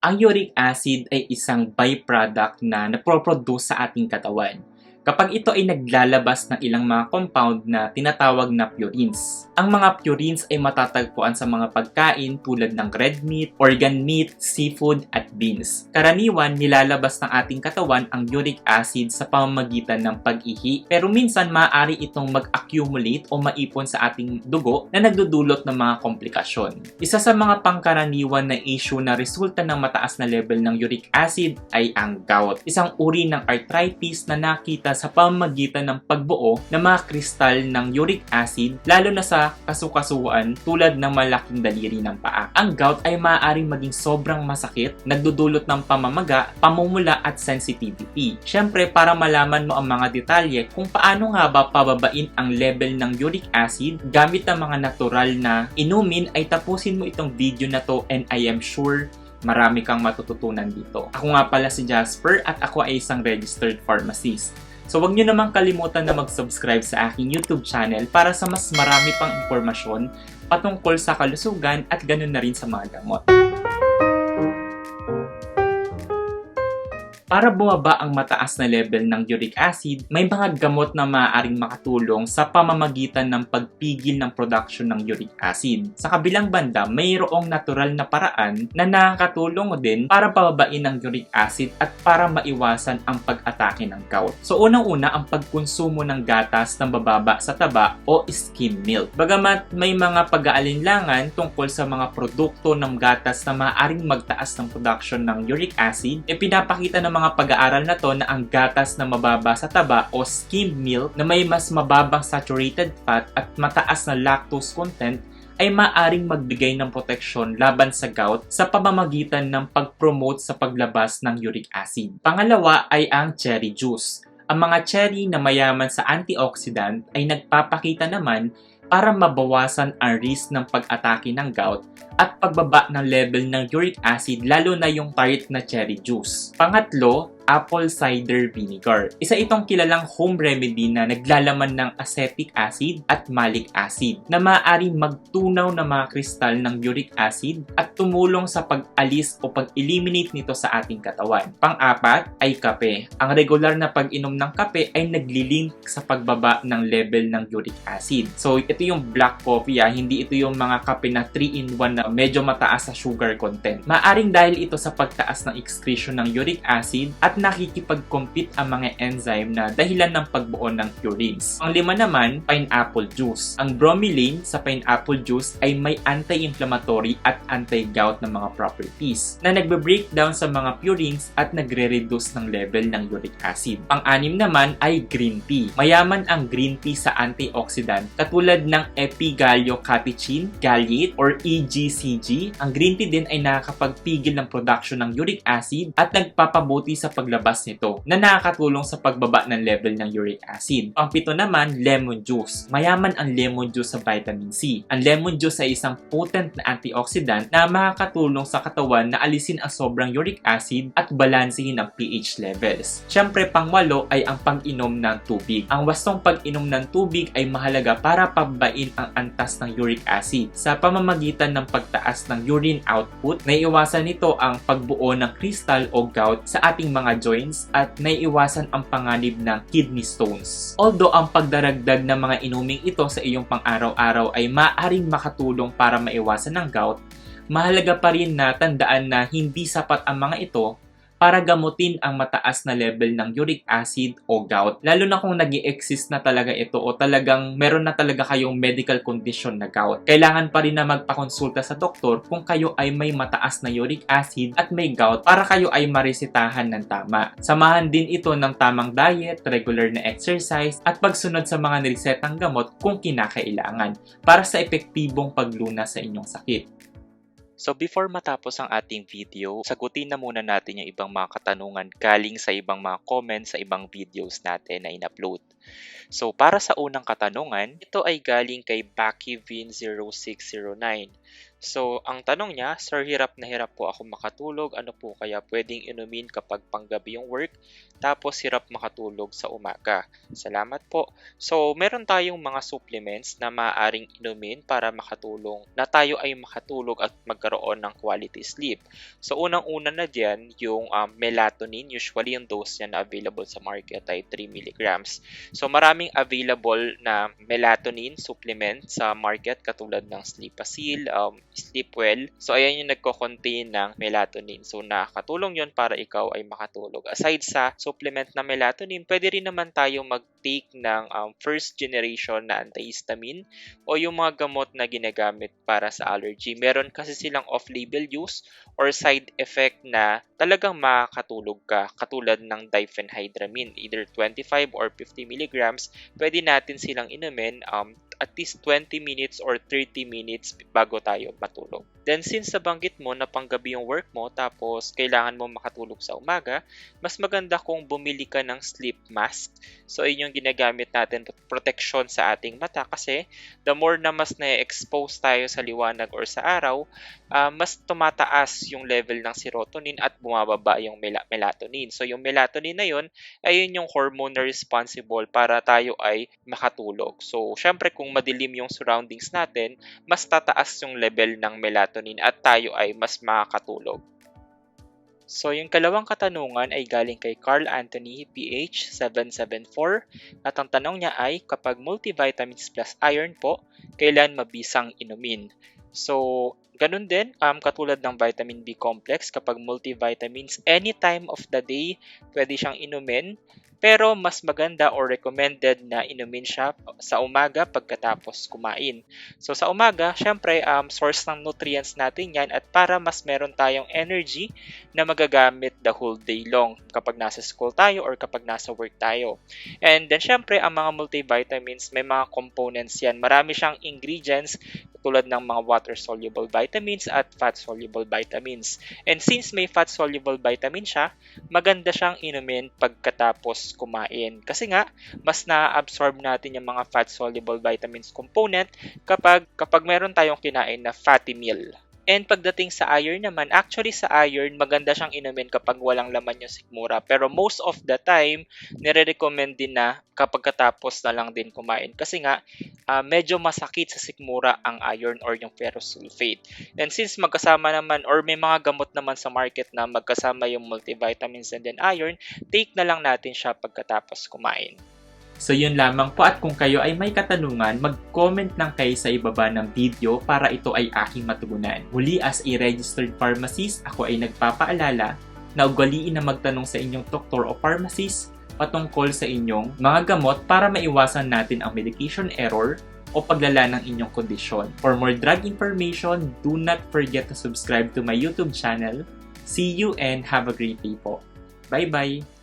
Ang uric acid ay isang byproduct na naproproduce sa ating katawan kapag ito ay naglalabas ng ilang mga compound na tinatawag na purines. Ang mga purines ay matatagpuan sa mga pagkain tulad ng red meat, organ meat, seafood at beans. Karaniwan, nilalabas ng ating katawan ang uric acid sa pamamagitan ng pag-ihi pero minsan maaari itong mag-accumulate o maipon sa ating dugo na nagdudulot ng mga komplikasyon. Isa sa mga pangkaraniwan na issue na resulta ng mataas na level ng uric acid ay ang gout. Isang uri ng arthritis na nakita sa pamamagitan ng pagbuo ng mga kristal ng uric acid lalo na sa kasukasuan tulad ng malaking daliri ng paa. Ang gout ay maaaring maging sobrang masakit, nagdudulot ng pamamaga, pamumula at sensitivity. Siyempre, para malaman mo ang mga detalye kung paano nga ba pababain ang level ng uric acid gamit ang mga natural na inumin ay tapusin mo itong video na to and I am sure marami kang matututunan dito. Ako nga pala si Jasper at ako ay isang registered pharmacist. So huwag nyo namang kalimutan na mag-subscribe sa aking YouTube channel para sa mas marami pang impormasyon patungkol sa kalusugan at ganun na rin sa mga gamot. Para bumaba ang mataas na level ng uric acid, may mga gamot na maaaring makatulong sa pamamagitan ng pagpigil ng production ng uric acid. Sa kabilang banda, mayroong natural na paraan na nakakatulong din para pababain ang uric acid at para maiwasan ang pag-atake ng gout. So unang-una ang pagkonsumo ng gatas na bababa sa taba o skim milk. Bagamat may mga pag-aalinlangan tungkol sa mga produkto ng gatas na maaaring magtaas ng production ng uric acid, e pinapakita ng mga pag-aaral na to na ang gatas na mababa sa taba o skimmed milk na may mas mababang saturated fat at mataas na lactose content ay maaring magbigay ng proteksyon laban sa gout sa pamamagitan ng pag-promote sa paglabas ng uric acid. Pangalawa ay ang cherry juice. Ang mga cherry na mayaman sa antioxidant ay nagpapakita naman para mabawasan ang risk ng pag-atake ng gout at pagbaba ng level ng uric acid lalo na yung tart na cherry juice. Pangatlo, apple cider vinegar. Isa itong kilalang home remedy na naglalaman ng acetic acid at malic acid na maaaring magtunaw ng mga kristal ng uric acid at tumulong sa pag-alis o pag-eliminate nito sa ating katawan. Pang-apat ay kape. Ang regular na pag-inom ng kape ay naglilink sa pagbaba ng level ng uric acid. So ito yung black coffee ah, hindi ito yung mga kape na 3-in-1 na medyo mataas sa sugar content. Maaring dahil ito sa pagtaas ng excretion ng uric acid at nakikipag-compete ang mga enzyme na dahilan ng pagbuo ng purines. Ang lima naman, pineapple juice. Ang bromelain sa pineapple juice ay may anti-inflammatory at anti-gout na mga properties na nagbe-breakdown sa mga purines at nagre-reduce ng level ng uric acid. Pang-anim naman ay green tea. Mayaman ang green tea sa antioxidant katulad ng epigallocatechin, gallate, or EGCG. Ang green tea din ay nakakapagpigil ng production ng uric acid at nagpapabuti sa pag paglabas nito na nakakatulong sa pagbaba ng level ng uric acid. Pangpito naman, lemon juice. Mayaman ang lemon juice sa vitamin C. Ang lemon juice ay isang potent na antioxidant na makakatulong sa katawan na alisin ang sobrang uric acid at balansehin ang pH levels. Siyempre, pangwalo ay ang pag-inom ng tubig. Ang wastong pag-inom ng tubig ay mahalaga para pabain ang antas ng uric acid sa pamamagitan ng pagtaas ng urine output. Naiiwasan nito ang pagbuo ng crystal o gout sa ating mga joints at naiiwasan ang panganib ng kidney stones. Although ang pagdaragdag ng mga inuming ito sa iyong pang-araw-araw ay maaaring makatulong para maiwasan ng gout, mahalaga pa rin na tandaan na hindi sapat ang mga ito para gamutin ang mataas na level ng uric acid o gout. Lalo na kung nag exist na talaga ito o talagang meron na talaga kayong medical condition na gout. Kailangan pa rin na magpakonsulta sa doktor kung kayo ay may mataas na uric acid at may gout para kayo ay maresitahan ng tama. Samahan din ito ng tamang diet, regular na exercise at pagsunod sa mga niresetang gamot kung kinakailangan para sa epektibong paglunas sa inyong sakit. So before matapos ang ating video, sagutin na muna natin yung ibang mga katanungan galing sa ibang mga comments sa ibang videos natin na in-upload. So para sa unang katanungan, ito ay galing kay BakiVin0609. So, ang tanong niya, Sir, hirap na hirap po ako makatulog. Ano po kaya pwedeng inumin kapag panggabi yung work? Tapos, hirap makatulog sa umaga. Salamat po. So, meron tayong mga supplements na maaaring inumin para makatulong na tayo ay makatulog at magkaroon ng quality sleep. So, unang-una na dyan, yung um, melatonin. Usually, yung dose niya na available sa market ay 3 mg. So, maraming available na melatonin supplement sa market katulad ng Sleepacil, um, Sleepwell. So, ayan yung nagko-contain ng melatonin. So, nakakatulong yon para ikaw ay makatulog. Aside sa supplement na melatonin, pwede rin naman tayo mag-take ng um, first generation na antihistamine o yung mga gamot na ginagamit para sa allergy. Meron kasi silang off-label use or side effect na talagang makakatulog ka katulad ng diphenhydramine either 25 or 50 milligrams pwede natin silang inumin um, at least 20 minutes or 30 minutes bago tayo matulog. Then since nabanggit mo na panggabi yung work mo tapos kailangan mo makatulog sa umaga, mas maganda kung bumili ka ng sleep mask. So yun yung ginagamit natin protection sa ating mata kasi the more na mas na-expose tayo sa liwanag or sa araw, uh, mas tumataas yung level ng serotonin at bumababa yung mel- melatonin. So yung melatonin na yun ay yun yung hormone na responsible para tayo ay makatulog. So syempre kung madilim yung surroundings natin, mas tataas yung level ng melatonin at tayo ay mas makakatulog. So, yung kalawang katanungan ay galing kay Carl Anthony, PH 774, at ang tanong niya ay, kapag multivitamins plus iron po, kailan mabisang inumin? So, ganun din, um, katulad ng vitamin B complex, kapag multivitamins, any time of the day, pwede siyang inumin. Pero mas maganda or recommended na inumin siya sa umaga pagkatapos kumain. So sa umaga, syempre um, source ng nutrients natin yan at para mas meron tayong energy na magagamit the whole day long kapag nasa school tayo or kapag nasa work tayo. And then syempre ang mga multivitamins may mga components yan. Marami siyang ingredients tulad ng mga water-soluble vitamins at fat-soluble vitamins. And since may fat-soluble vitamin siya, maganda siyang inumin pagkatapos kumain. Kasi nga, mas na-absorb natin yung mga fat-soluble vitamins component kapag, kapag meron tayong kinain na fatty meal. And pagdating sa iron naman, actually sa iron, maganda siyang inumin kapag walang laman yung sikmura. Pero most of the time, nire-recommend din na kapag katapos na lang din kumain. Kasi nga, uh, medyo masakit sa sikmura ang iron or yung ferrous sulfate. And since magkasama naman or may mga gamot naman sa market na magkasama yung multivitamins and then iron, take na lang natin siya pagkatapos kumain. So yun lamang po at kung kayo ay may katanungan, mag-comment lang kayo sa ibaba ng video para ito ay aking matugunan. Muli as a registered pharmacist, ako ay nagpapaalala na ugaliin na magtanong sa inyong doktor o pharmacist patungkol sa inyong mga gamot para maiwasan natin ang medication error o paglala ng inyong kondisyon. For more drug information, do not forget to subscribe to my YouTube channel. See you and have a great day po. Bye-bye!